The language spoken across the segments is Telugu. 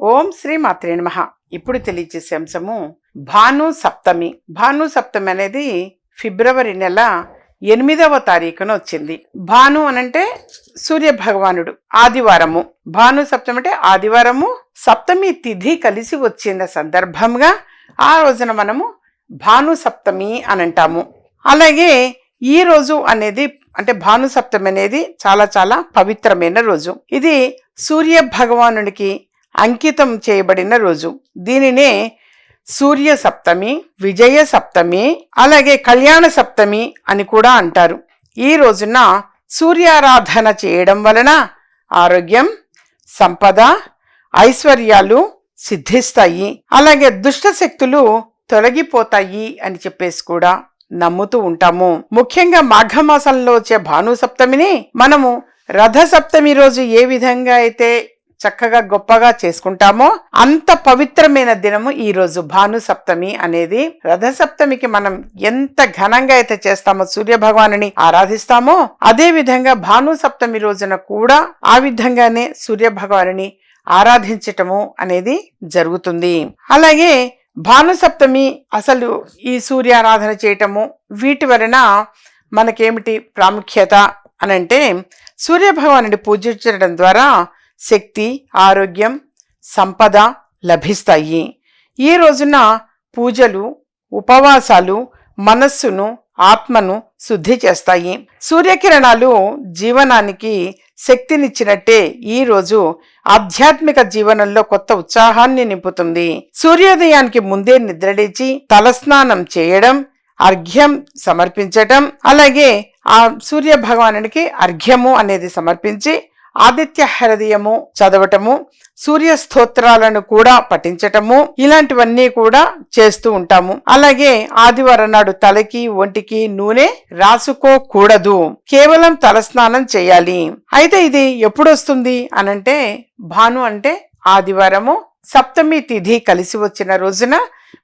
ఓం శ్రీ మాత్రే నమ. ఇప్పుడు తెలియచేసే అంశము భాను సప్తమి. భాను సప్తమి అనేది ఫిబ్రవరి నెల ఎనిమిదవ తారీఖున వచ్చింది. భాను అనంటే సూర్య భగవానుడు ఆదివారము. భాను సప్తమి అంటే ఆదివారము సప్తమి తిథి కలిసి వచ్చిన సందర్భంగా ఆ రోజున మనము భాను సప్తమి అని అంటాము. అలాగే ఈ రోజు అనేది అంటే భాను సప్తమి అనేది చాలా చాలా పవిత్రమైన రోజు. ఇది సూర్య భగవానుడికి అంకితం చేయబడిన రోజు. దీనినే సూర్య సప్తమి విజయ సప్తమి అలాగే కళ్యాణ సప్తమి అని కూడా అంటారు. ఈ రోజున సూర్యారాధన చేయడం వలన ఆరోగ్యం సంపద ఐశ్వర్యాలు సిద్ధిస్తాయి. అలాగే దుష్ట శక్తులు తొలగిపోతాయి అని చెప్పేసి కూడా నమ్ముతూ ఉంటాము. ముఖ్యంగా మాఘమాసంలో వచ్చే భాను సప్తమిని మనము రథ సప్తమి రోజు ఏ విధంగా అయితే చక్కగా గొప్పగా చేసుకుంటామో. అంత పవిత్రమైన దినము ఈ రోజు భాను సప్తమి అనేది. రథ సప్తమికి మనం ఎంత ఘనంగా అయితే చేస్తామో సూర్య భగవానుని ఆరాధిస్తామో అదే విధంగా భాను సప్తమి రోజున కూడా ఆ విధంగానే సూర్య భగవానుని ఆరాధించటము అనేది జరుగుతుంది. అలాగే భాను సప్తమి అసలు ఈ సూర్యారాధన చేయటము వీటి వలన మనకేమిటి ప్రాముఖ్యత అనంటే అంటే సూర్యభగవానుడి పూజించడం ద్వారా శక్తి ఆరోగ్యం సంపద లభిస్తాయి. ఈ రోజున పూజలు ఉపవాసాలు మనస్సును ఆత్మను శుద్ధి చేస్తాయి. సూర్యకిరణాలు జీవనానికి శక్తినిచ్చినట్టే ఈ రోజు ఆధ్యాత్మిక జీవనంలో కొత్త ఉత్సాహాన్ని నింపుతుంది. సూర్యోదయానికి ముందే నిద్రలేచి తలస్నానం చేయడం అర్ఘ్యం సమర్పించటం అలాగే ఆ సూర్య భగవానునికి అర్ఘ్యము అనేది సమర్పించి ఆదిత్య హృదయము చదవటము సూర్య స్తోత్రాలను కూడా పఠించటము ఇలాంటివన్నీ కూడా చేస్తూ ఉంటాము. అలాగే ఆదివారం నాడు తలకి ఒంటికి నూనె రాసుకోకూడదు. కేవలం తలస్నానం చేయాలి. అయితే ఇది ఎప్పుడొస్తుంది అనంటే భాను అంటే ఆదివారము సప్తమి తిథి కలిసి వచ్చిన రోజున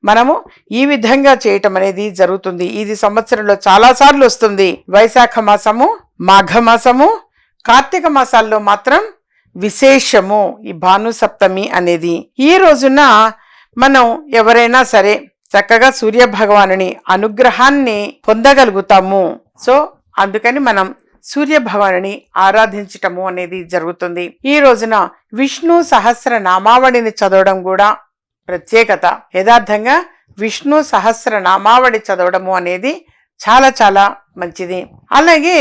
మనము ఈ విధంగా చేయటం అనేది జరుగుతుంది. ఇది సంవత్సరంలో చాలాసార్లు వస్తుంది. వైశాఖ మాసము మాఘ మాసము కార్తీక మాసాల్లో మాత్రం విశేషము ఈ భాను సప్తమి అనేది. ఈ రోజున మనం ఎవరైనా సరే చక్కగా సూర్య భగవానుని అనుగ్రహాన్ని పొందగలుగుతాము. సో అందుకని మనం సూర్య భగవానుని ఆరాధించటము అనేది జరుగుతుంది. ఈ రోజున విష్ణు సహస్ర నామావళిని చదవడం కూడా ప్రత్యేకత. యథార్థంగా విష్ణు సహస్ర నామావళి చదవడము అనేది చాలా చాలా మంచిది. అలాగే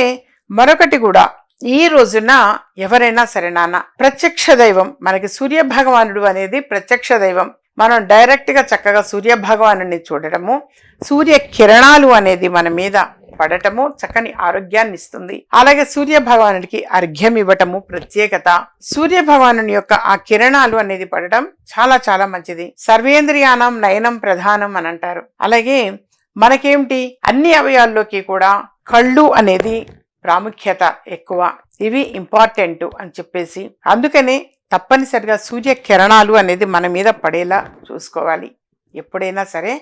మరొకటి కూడా ఈ రోజున ఎవరైనా సరే నాన్న ప్రత్యక్ష దైవం మనకి సూర్య భగవానుడు అనేది ప్రత్యక్ష దైవం. మనం డైరెక్ట్గా చక్కగా సూర్య భగవాను చూడటము సూర్య కిరణాలు అనేది మన మీద పడటము చక్కని ఆరోగ్యాన్ని ఇస్తుంది. అలాగే సూర్య భగవానుడికి అర్ఘ్యం ఇవ్వటము ప్రత్యేకత. సూర్య భగవాను యొక్క ఆ కిరణాలు అనేది పడటం చాలా చాలా మంచిది. సర్వేంద్రియానం నయనం ప్రధానం అని అంటారు. అలాగే మనకేమిటి? అన్ని అవయాల్లోకి కూడా కళ్ళు అనేది ప్రాముఖ్యత ఎక్కువ. ఇవి ఇంపార్టెంట్ అని చెప్పేసి అందుకనే తప్పనిసరిగా సూర్యకిరణాలు అనేది మన మీద పడేలా చూసుకోవాలి. ఎప్పుడైనా సరే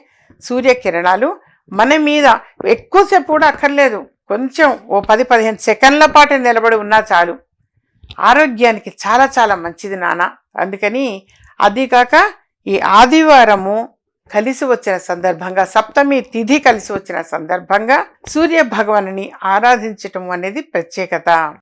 సూర్య కిరణాలు మన మీద ఎక్కువసేపు కూడా అక్కర్లేదు. కొంచెం ఓ పది పదిహేను సెకండ్ల పాటు నిలబడి ఉన్నా చాలు. ఆరోగ్యానికి చాలా చాలా మంచిది నాన్న. అందుకని అది కాక ఈ ఆదివారము కలిసి వచ్చిన సందర్భంగా సప్తమి తిథి కలిసి వచ్చిన సందర్భంగా సూర్య భగవానుని ఆరాధించటం అనేది ప్రత్యేకత.